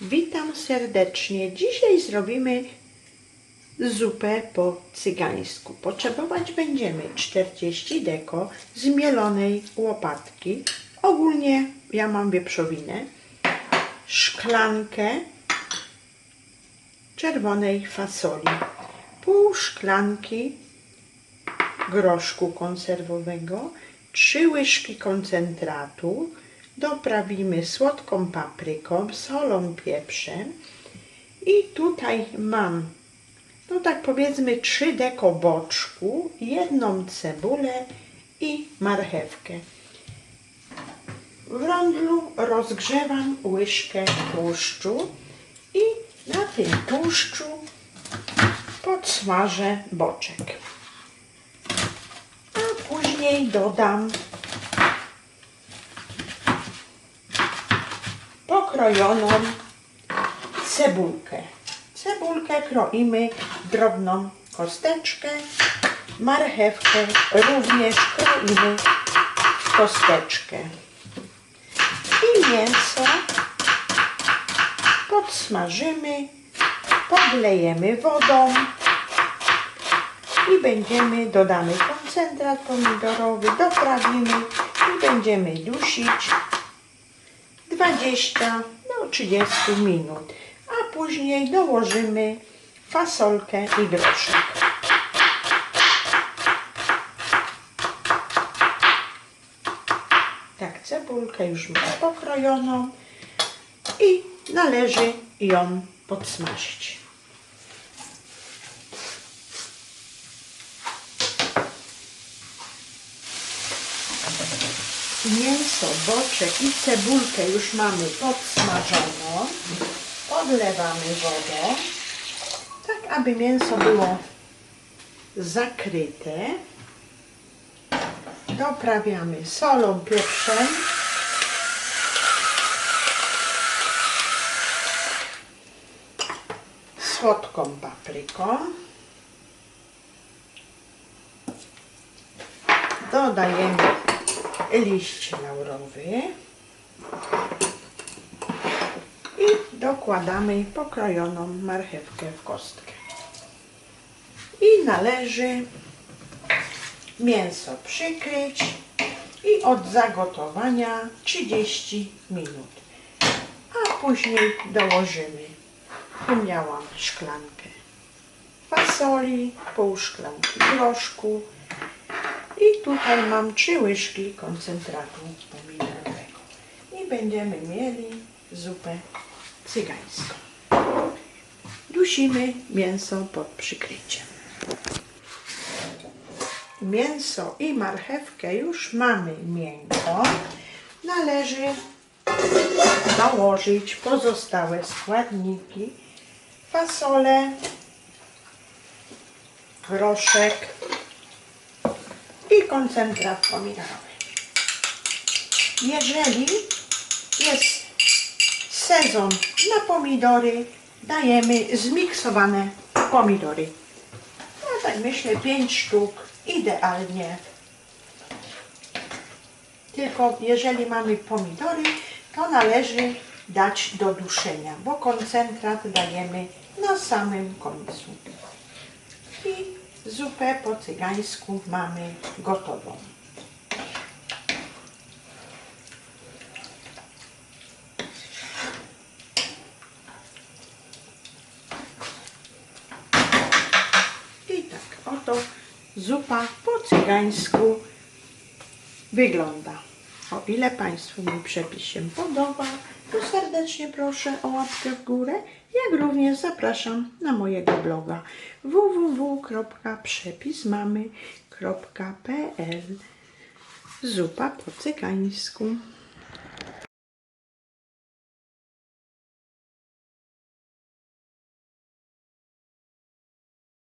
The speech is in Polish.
Witam serdecznie. Dzisiaj zrobimy zupę po cygańsku. Potrzebować będziemy 40 deko zmielonej łopatki. Ogólnie ja mam wieprzowinę, szklankę czerwonej fasoli, pół szklanki groszku konserwowego, trzy łyżki koncentratu, doprawimy słodką papryką, solą, pieprzem i tutaj mam, no tak powiedzmy 3 deko boczku, jedną cebulę i marchewkę. W rondlu rozgrzewam łyżkę tłuszczu i na tym tłuszczu podsmażę boczek. A później dodam pokrojoną cebulkę. Cebulkę kroimy drobną kosteczkę, marchewkę również kroimy w kosteczkę. I mięso podsmażymy, podlejemy wodą i będziemy, dodamy koncentrat pomidorowy, doprawimy i będziemy dusić 20 do 30 minut, a później dołożymy fasolkę i groszek. Tak, cebulkę już mam pokrojoną i należy ją podsmażyć. Mięso, boczek i cebulkę już mamy podsmażoną. Podlewamy wodą, tak aby mięso było zakryte. Doprawiamy solą, pieprzem. Słodką papryką. Dodajemy liść laurowy i dokładamy pokrojoną marchewkę w kostkę. I należy mięso przykryć i od zagotowania 30 minut. A później dołożymy, tu miałam szklankę fasoli, pół szklanki groszku, i tutaj mam trzy łyżki koncentratu pomidorowego. I będziemy mieli zupę cygańską. Dusimy mięso pod przykryciem. Mięso i marchewkę już mamy miękko. Należy dołożyć pozostałe składniki. Fasolę, groszek, i koncentrat pomidorowy. Jeżeli jest sezon na pomidory, dajemy zmiksowane pomidory. No tak myślę 5 sztuk idealnie. Tylko jeżeli mamy pomidory, to należy dać do duszenia, bo koncentrat dajemy na samym końcu. Zupę po cygańsku mamy gotową. I tak oto zupa po cygańsku wygląda. O ile Państwu mój przepis się podoba, to serdecznie proszę o łapkę w górę, jak również zapraszam na mojego bloga www.przepismamy.pl Zupa po cygańsku.